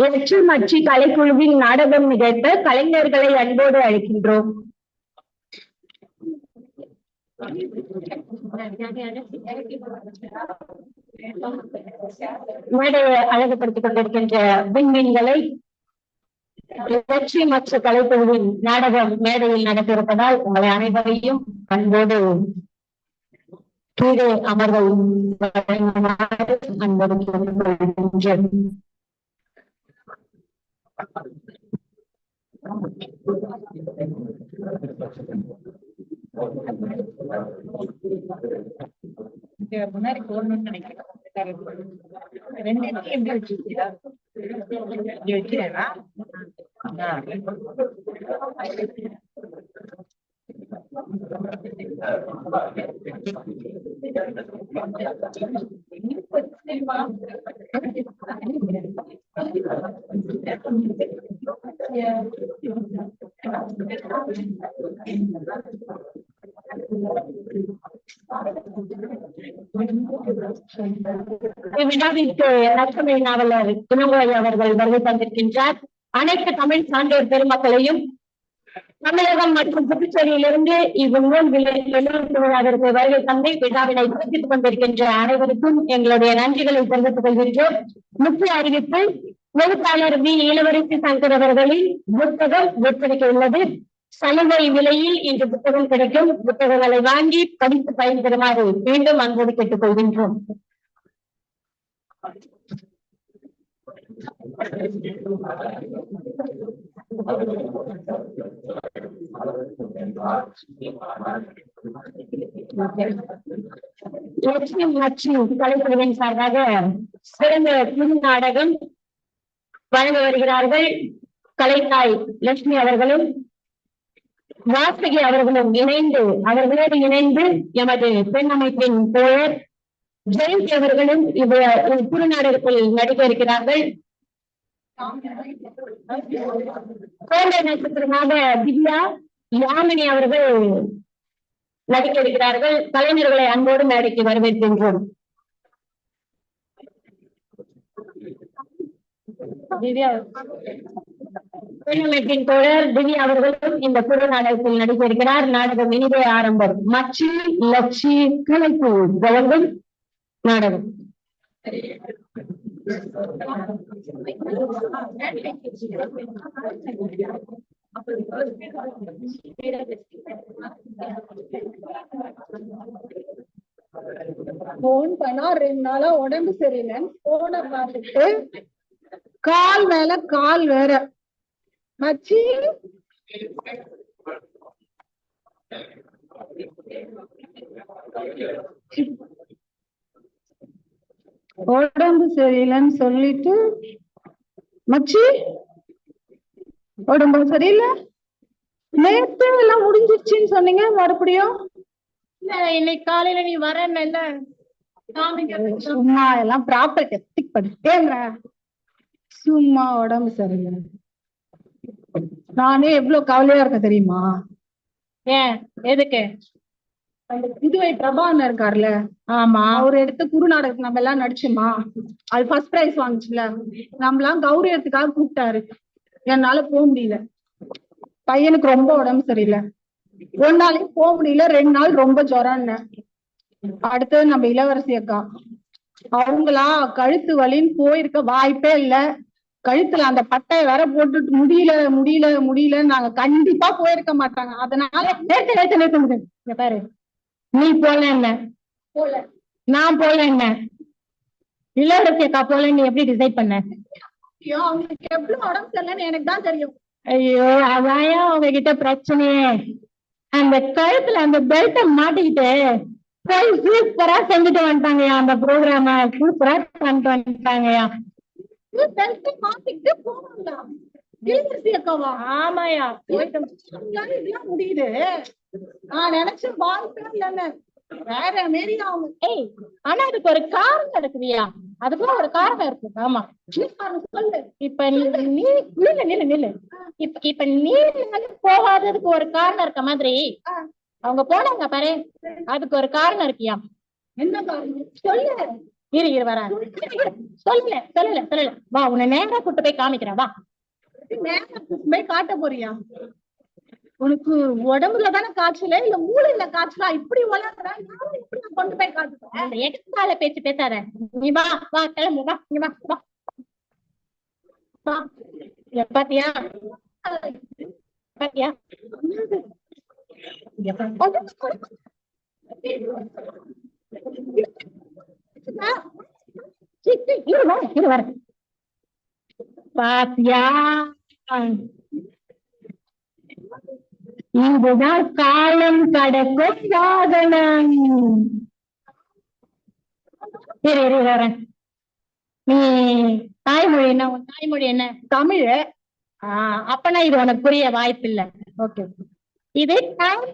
எச்சி மச்சி கலைக்குழுவின் நாடகம் நிகழ்த்த கலைஞர்களை அன்போடு அழைக்கின்றோம். மேடையை அழகுபடுத்திக் கொண்டிருக்கின்ற விண்மீன்களை வெற்றி மற்ற கலைக்குழுவின் நாடகம் மேடையில் நடத்திருப்பதால் உங்களை அனைவரையும் அன்போடு கீழே அமர்வு வழங்குமாறு அன்போடு முன்னாடி போடணும்னு நினைக்கிறேன் ரெண்டு இட்லி எப்படி வச்சிருக்கீங்களா இங்க வைக்கிறேனா ஆ. இவ்விழாவிற்கு லட்சுமி நாவலர் குணங்கோய் அவர்கள் வருகை தந்திருக்கின்றார். அனைத்து தமிழ் சான்றோர் பெருமக்களையும் தமிழகம் மற்றும் புதுச்சேரியிலிருந்து இவ்நூல் விழாவிற்கு வருகை தந்தை விழாவினை சிறப்பித்துக் கொண்டிருக்கின்ற அனைவருக்கும் எங்களுடைய நன்றிகளை தெரிவித்துக் கொள்கின்றோம். முக்கிய அறிவிப்பு எழுத்தாளர் வி. இளவரசி சங்கர் அவர்களின் புத்தகம் விற்பனைக்கு உள்ளது. சலுகை விலையில் இன்று புத்தகம் கிடைக்கும். புத்தகங்களை வாங்கி படித்து பயன்பெறுமாறு மீண்டும் அன்போடு கேட்டுக் கொள்கின்றோம் லட்சுமி மற்றும் கலைக்குழுவின் சார்பாக சிறந்த திருநாடகம் நாடகம் வழங்க வருகிறார்கள். கலைத்தாய் லட்சுமி அவர்களும் வாசகி அவர்களும் இணைந்து அவர்களோடு இணைந்து எமது பெண் அமைப்பின் தோழர் ஜெயந்தி அவர்களும் இவர் குறுநாடகத்தில் நடிக்க இருக்கிறார்கள் கோண்டை நட்சத்திரமாக திவ்யா யாமினி அவர்கள் நடிக்க இருக்கிறார்கள். கலைஞர்களை அன்போடு மேடைக்கு வரவேற்கின்றோம். திவ்யா தோழர் திவ்யா அவர்களும் இந்த குழு நாடகத்தில் நடித்திருக்கிறார். நாடகம் இனிதே ஆரம்பம். மச்சி லட்சி கிளைப்பு வழங்கும் நாடகம். போன் பண்ணா ரெண்டு நாளா உடம்பு சரியில்லைன்னு போன பார்த்துட்டு கால் மேல கால் வேற. மச்சி? உடம்பு சரியில்லைன்னு சொல்லிட்டு மச்சி? உடம்பு சரியில்லை? நேத்து எல்லாம் முடிஞ்சிருச்சுன்னு சொன்னீங்க மறுபடியும்? இன்னைக்கு காலையில நீ வரேன்ல சும்மா எல்லாம் ப்ராப்பர் டெஸ்டிக் பண்ணிட்டேங்க சும்மா உடம்பு சரியில்லை. நானே எவ்வளவு கவலையா இருக்க தெரியுமா? ஏன்? எதுக்கு? அந்த புதுவை பிரபாகரன் இருக்காருல்ல ஆமா. அவர் எடுத்த குரு நாடகத்துக்கு நம்ம எல்லாம் நடிச்சோமா? அது ஃபர்ஸ்ட் பிரைஸ் வாங்குச்சுல. நம்மலாம் கௌரவத்துக்காக கூப்பிட்டாரு. என்னால போக முடியல. பையனுக்கு ரொம்ப உடம்பு சரியில்லை. ஒரு நாளைக்கு போக முடியல. ரெண்டு நாள் ரொம்ப ஜுரம்னு அடுத்தது நம்ம இளவரசி அக்கா. அவங்களா கழுத்து வலின்னு போயிருக்க வாய்ப்பே இல்ல. கழுத்துல அந்த பட்டையை வேற போட்டுட்டு முடியல முடியல முடியல நாங்க கண்டிப்பா போயிருக்க மாட்டாங்க. அதனால நேத்து நேத்து நேத்து. இங்க பாரு. நீ போல என்ன? போல. நான் போல என்ன? இளவரசி அக்கா போல நீ எப்படி டிசைட் பண்ண? ஐயோ அவங்களுக்கு எவ்வளவு உடம்பு சரியில்லைன்னு எனக்கு தான் தெரியும். ஐயோ அதான் உங்ககிட்ட பிரச்சனையே. அந்த கழுத்துல அந்த பெல்ட்டை மாட்டிக்கிட்டு சூப்பரா செஞ்சுட்டு வந்துட்டாங்கயா அந்த ப்ரோக்ராம சூப்பரா பண்ணிட்டு வந்துட்டாங்கயா ஆமாயா முடியுது. நான் நினைச்ச வாய்ப்பே இல்லைன்னு வேற மாரி அவங்க ஏய் ஆனா அதுக்கு ஒரு காரணம் இருக்குதியா அதுக்கும் ஒரு காரணம் இருக்கு. ஆமா. இப்ப நீ நீ நில்லு நில்லு நில்லு. இப்ப இப்ப நீ போகாததுக்கு ஒரு காரணம் இருக்க மாதிரி. அவங்க போனாங்க பாரு. அதுக்கு ஒரு காரணம் இருக்கியா? என்ன காரணம்? சொல்லு. இரு இரு வரேன் சொல்லல சொல்லல சொல்லல வா உன்னை நேரா கூட்டு போய் காமிக்கிறேன் வா. நேரா போய் காட்ட போறியா? உனக்கு உடம்புல தானே காய்ச்சல? இல்ல மூளையில காய்ச்சலா? இப்படி வளர்க்குறா இப்படி நான் கொண்டு போய் காட்டுறேன் எக்ஸ்ட்ரால பேச்சு பேசாத. நீ வா வா கிளம்பு வா நீ வா வா. வா. பாத்தியா? பாத்தியா? பாத்தியா இதுதான் காலம் கடக்கும் வாகனம் இரு இரு வரேன். நீ தாய்மொழி என்ன உன் தாய்மொழி என்ன? தமிழ். ஆஹ் அப்பனா இது உனக்கு புரிய வாய்ப்பு இல்ல ஓகே. இது டைம்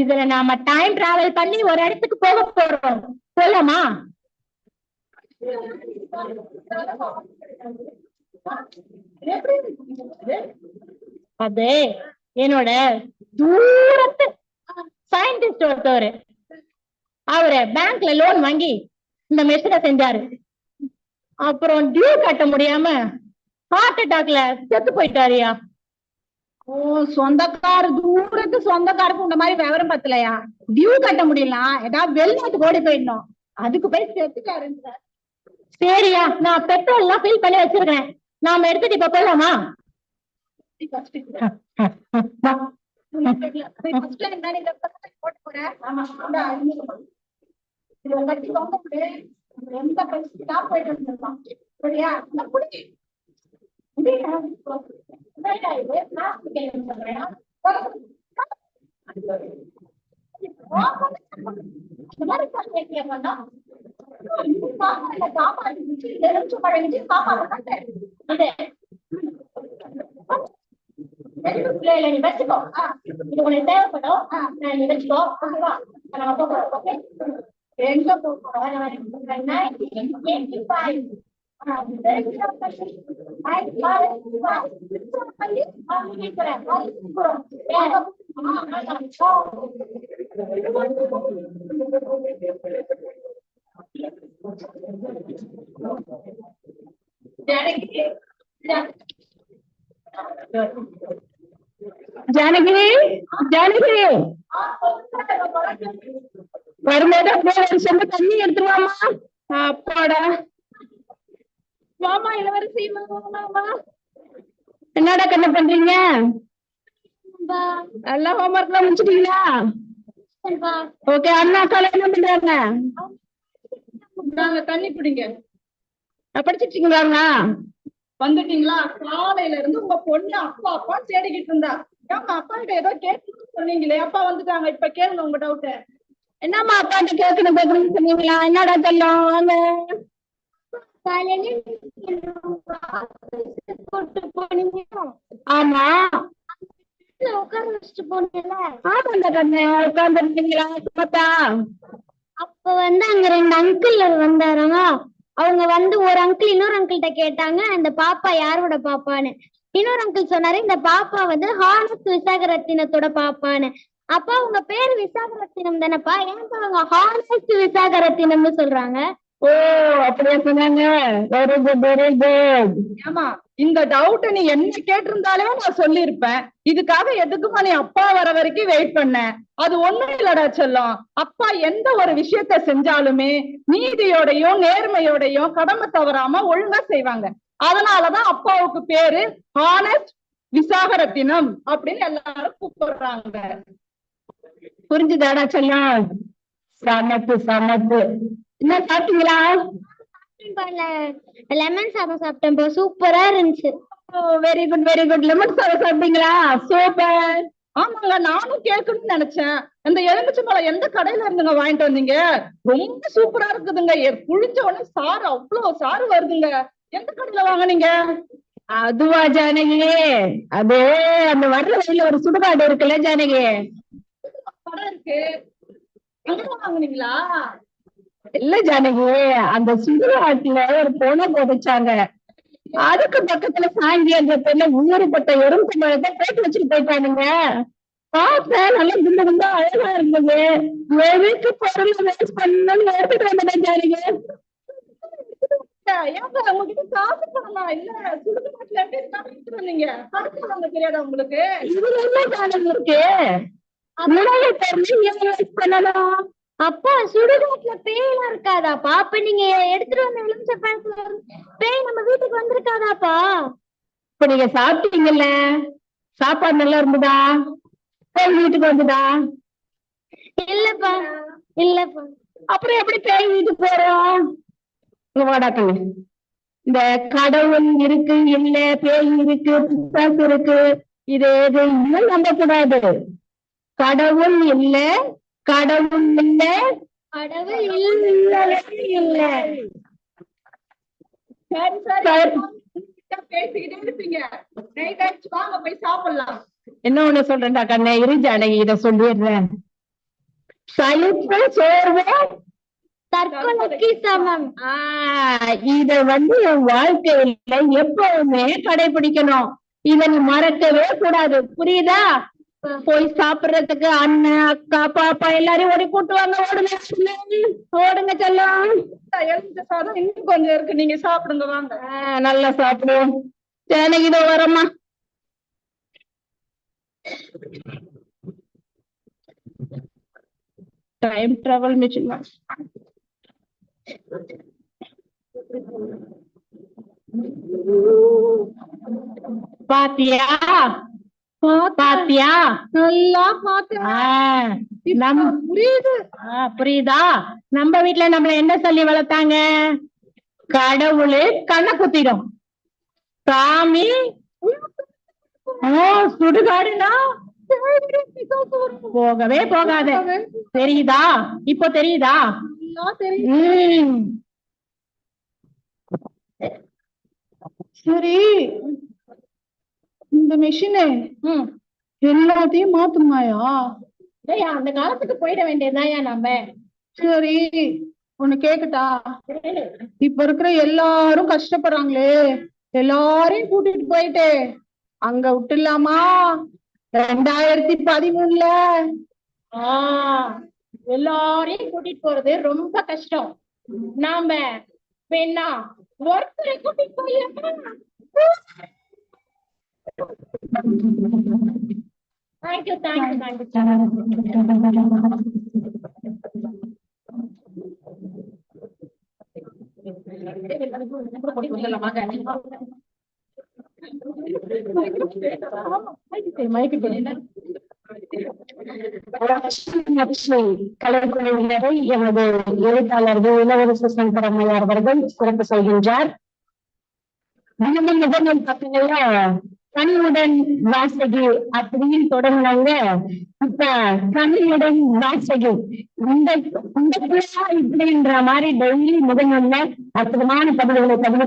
இதுல நாம டைம் டிராவல் பண்ணி ஒரு இடத்துக்கு போக போறோம். போலாமா அது என்னோட தூரத்து சயின்டிஸ்ட் ஒருத்தவர். அவரு பேங்க்ல லோன் வாங்கி இந்த மெஷினை செஞ்சாரு. அப்புறம் டியூ கட்ட முடியாம ஹார்ட் அட்டாக்ல செத்து போயிட்டாருயா ஓ சொந்தக்கார தூரத்து சொந்தக்காருக்கு இந்த மாதிரி விவரம் பத்தலையா? டியூ கட்ட முடியலாம் ஏதாவது வெளிநாட்டுக்கு ஓடி போயிடணும். அதுக்கு போய் செத்துட்டாருன்ற சரியா நான் பெட்ரோல் எல்லாம் ஃபில் பண்ணி வச்சிருக்கேன். நாம எடுத்துட்டு இப்ப போலாமா? போயிட்டு வந்துடலாம். சரியா நீ வச்சுக்கோ இது உனக்கு தேவைப்படும் நீ வச்சுக்கோ ஓகேவா நம்ம ஓகே எங்க போறோம் ஜானகி ஜானகி வரும்போது அப்படியே ஒரு சொந்த தண்ணி எடுத்துருவாமா அப்பாடா மாமா இளவரசி என்னடா கண்ணு பண்றீங்க? எல்லாம் ஹோம்ஒர்க் எல்லாம் முடிச்சிட்டீங்களா? ஓகே அண்ணா அக்கா என்ன பண்றாங்க? தண்ணி குடிங்க. படிச்சிட்டு இருக்கீங்களா வந்துட்டீங்களா? காலையில இருந்து உங்க பொண்ணு அப்பா அப்பா தேடிக்கிட்டு இருந்தா. ஏமா அப்பா கிட்ட ஏதோ கேட்டு சொன்னீங்களே. அப்பா வந்துட்டாங்க. இப்ப கேளுங்க உங்க டவுட் என்னம்மா அப்பாட்ட கேட்கணும் கேட்கணும்னு சொன்னீங்களா? என்னடா செல்லம் வாங்க ஆமா. உட்கார வச்சுட்டு போனேன்ல ஆமாண்டா கண்ணு உட்கார்ந்து இருந்தீங்களா பார்த்தா. அப்ப வந்து அங்க ரெண்டு அங்கிள் வந்தாருங்க அவங்க வந்து ஒரு அங்கிள் இன்னொரு அங்கிள்கிட்ட கேட்டாங்க இந்த பாப்பா யாரோட பாப்பான்னு? இன்னொரு அங்கிள் சொன்னாரு இந்த பாப்பா வந்து ஹானஸ் விசாகரத்தினத்தோட பாப்பான்னு. அப்பா உங்க பேர் விசாகரத்தினம் தானேப்பா? ஏன்ப்பா அவங்க ஹானஸ்ட் விசாகரத்தினம்னு சொல்றாங்க? ஓ அப்படியா சொன்னாங்க. வெரி குட் வெரி குட் ஆமா இந்த டவுட் நீ என்ன கேட்டிருந்தாலே நான் சொல்லிருப்பேன் இதுக்காக எதுக்குமா நீ அப்பா வர வரைக்கும் வெயிட் பண்ண? அது ஒண்ணும் இல்லடா சொல்லும். அப்பா எந்த ஒரு விஷயத்த செஞ்சாலுமே நீதியோடையும் நேர்மையோடையும் கடமை தவறாம ஒழுங்கா செய்வாங்க. அதனாலதான் அப்பாவுக்கு பேரு ஹானஸ்ட் விசாகரத்தினம் அப்படின்னு எல்லாரும் கூப்பிடுறாங்க. புரிஞ்சுதாடா செல்லம்? சமத்து சமத்து. என்ன சாப்பிட்டீங்களா? லெமன் சாதம் சாப்பிட்டேன்ப்பா சூப்பரா இருந்துச்சு. Very good very good lemon சாதம் சாப்பிட்டீங்களா? சூப்பர் ஆமாங்க நானும் கேட்கணும்னு நினைச்சேன். அந்த எலுமிச்சம்பழம் எந்த கடையில இருந்துங்க வாங்கிட்டு வந்தீங்க? ரொம்ப சூப்பரா இருக்குதுங்க. புழிஞ்ச உடனே சாறு அவ்வளவு சாறு வருதுங்க. எந்த கடையில வாங்குனீங்க? அதுவா ஜானகி அது அந்த வர்ற வழியில ஒரு சுடுகாடு இருக்குல்ல ஜானகி கடை இருக்கு. அங்கதான் வாங்குனீங்களா? இல்ல ஜானகி அந்த சுடுகாட்டுல ஒரு பொண்ணை புதைச்சாங்க. அதுக்கு பக்கத்துல சாங்கி அந்த பெண்ண ஊறுபட்ட எறும்பு பழத்தை போட்டு வச்சுட்டு போயிட்டானுங்க. பார்த்தேன் நல்லா குண்டு குண்டா அழகா இருந்தது. எதுக்கு பொருள் வேஸ்ட் பண்ணணும்னு எடுத்துட்டு வந்துட்டேன் ஜானிங்க ஏங்க உங்ககிட்ட காசு பணமா? இல்ல சுடுகாட்டுல சாப்பிட்டு வந்தீங்க? காசு பணம் தெரியாதா உங்களுக்கு? இதுல என்ன ஜானகம் இருக்கு? பொருள் பண்ணணும். அப்பா சுடுகாட்டுல பேயெல்லாம் இருக்காதாப்பா? அப்ப நீங்க எடுத்துட்டு வந்த எலுமிச்சை பழத்துல பேய் நம்ம வீட்டுக்கு வந்திருக்காதாப்பா? இப்ப நீங்க சாப்பிட்டீங்கல்ல? சாப்பாடு நல்லா இருந்ததா? பேய் வீட்டுக்கு வந்துதா? இல்லப்பா இல்லப்பா. அப்புறம் எப்படி பேய் வீட்டுக்கு போறோம்? வாடாக்கங்க இந்த கடவுள் இருக்கு இல்ல பேய் இருக்கு பிசாசு இருக்கு இது எதையும் நம்ப கூடாது கடவுள் இல்ல கடவுள் இல்ல. கடவுள் இல்லவே இல்ல. சரி சரி. சரி. உங்ககிட்ட பேசிக்கிட்டே இருப்பீங்க. நைட் ஆயிடுச்சு. வாங்க போய் சாப்பிடலாம். என்ன ஒண்ணு சொல்றேன்டா கண்ணே? இரு ஜானகி இத சொல்லிடுறேன். சலிப்பு சோர்வு. தற்கொலைக்கு சமம். இத வந்து என் வாழ்க்கையில எப்பவுமே கடைபிடிக்கணும். இத மறக்கவே கூடாது. புரியுதா? போய் சாப்பிடுறதுக்கு அண்ணன் அக்கா பாப்பா எல்லாரையும் ஓடி கூட்டுவாங்க ஓடுங்க ஓடுங்க செல்லம். சாதம் இன்னும் கொஞ்சம் இருக்கு. நீங்க சாப்பிடுங்க வாங்க. நல்லா சாப்பிடுவோம். ஜானகி இதோ வரம்மா. டைம் டிராவல் மிஷின் பாத்தியா? பாத்தியா? நல்லா நம் புரியுது. புரியுதா? நம்ம வீட்ல நம்மள என்ன சொல்லி வளர்த்தாங்க? கடவுளு கண்ணை குத்திடும். சாமி சுடுகாடுனா போகவே போகாத. தெரியுதா? இப்போ தெரியுதா? சரி. இந்த மிஷினு எல்லாத்தையும் மாத்துமாயா? ஏய், அந்த காலத்துக்கு போயிட வேண்டியதுதான் நம்ம சரி ஒண்ணு கேக்கட்டா? இப்ப இருக்கிற எல்லாரும் கஷ்டப்படுறாங்களே. எல்லாரையும் கூட்டிட்டு போயிட்டு அங்க விட்டுலாமா ரெண்டாயிரத்தி பதிமூணுல. ஆஹ் எல்லாரையும் கூட்டிட்டு போறது ரொம்ப கஷ்டம். நாம வேணா ஒருத்தரை கூட்டிட்டு போயிடலாம். தேங்க்யூ தேங்க்யூ தேங்க்யூ கலைக்குழுவினரை எமது எழுத்தாளர்கள் இளவரசு சங்கரமையார் அவர்கள் சிறப்பு செய்கின்றார் தினமும் முதல் பக்கங்கள்ல கனியுடன் வாசகி அப்படின்னு தொடங்கினாங்க இப்ப கனியுடன் வாசகி இந்த இந்த பிள்ளை இப்படின்ற மாதிரி டெய்லி முதல்ல அற்புதமான பதிவுகளை பதிவு